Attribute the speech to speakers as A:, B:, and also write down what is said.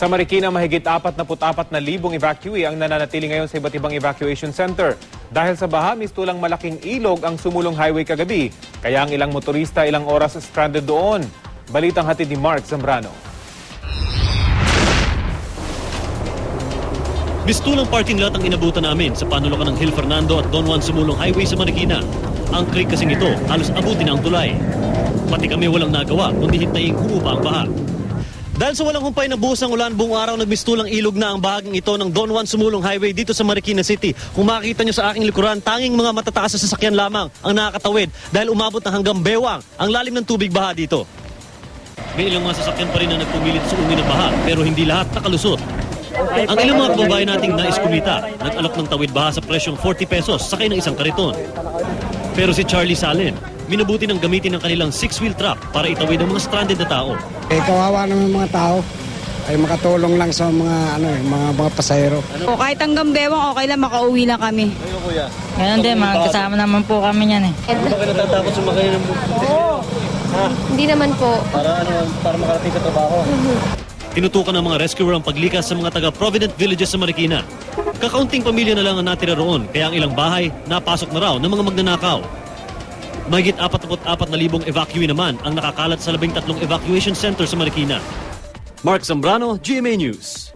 A: Sa Marikina, mahigit 44 na libong evacuee ang nananatili ngayon sa iba't ibang evacuation center. Dahil sa baha, mistulang malaking ilog ang sumulong highway kagabi. Kaya ang ilang motorista ilang oras stranded doon. Balitang hatid ni Mark Zambrano.
B: Mistulang parking lot ang inabutan namin sa panulukan ng Hill Fernando at Don Juan Sumulong Highway sa Marikina. Ang creek kasing ito, halos abutin ang tulay. Pati kami walang nagawa, kundi hintayin humupa ang baha. Dahil sa walang humpay na buhos ng ulan, buong araw nagmistulang ilog na ang bahaging ito ng Don Juan Sumulong Highway dito sa Marikina City. Kung makikita nyo sa aking likuran, tanging mga matataas na sasakyan lamang ang nakakatawid dahil umabot na hanggang bewang ang lalim ng tubig baha dito. May ilang mga sasakyan pa rin na nagpumilit sa umi ng baha pero hindi lahat nakalusot. Ang ilang mga kababayan nating nais kumita, nag-alok ng tawid baha sa presyong 40 pesos sakay ng isang kariton. Pero si Charlie Salen, minabuti ng gamitin ng kanilang six-wheel truck para itawid ang mga stranded na tao.
C: Eh, kawawa naman yung mga tao ay makatulong lang sa mga ano eh, mga mga pasahero.
D: O kahit hanggang bewang, okay lang, makauwi lang kami.
E: Ganun din, mga kasama naman po kami yan eh.
B: Ano ba kayo natatakot sumakay ng
F: Hindi naman po.
B: para, ano, para makarating sa trabaho? Tinutukan ng mga rescuer ang paglikas sa mga taga-Provident Villages sa Marikina. Kakaunting pamilya na lang ang natira roon, kaya ang ilang bahay napasok na raw ng mga magnanakaw. Mahigit 44 na libong evacuee naman ang nakakalat sa 13 evacuation center sa Marikina. Mark Zambrano, GMA News.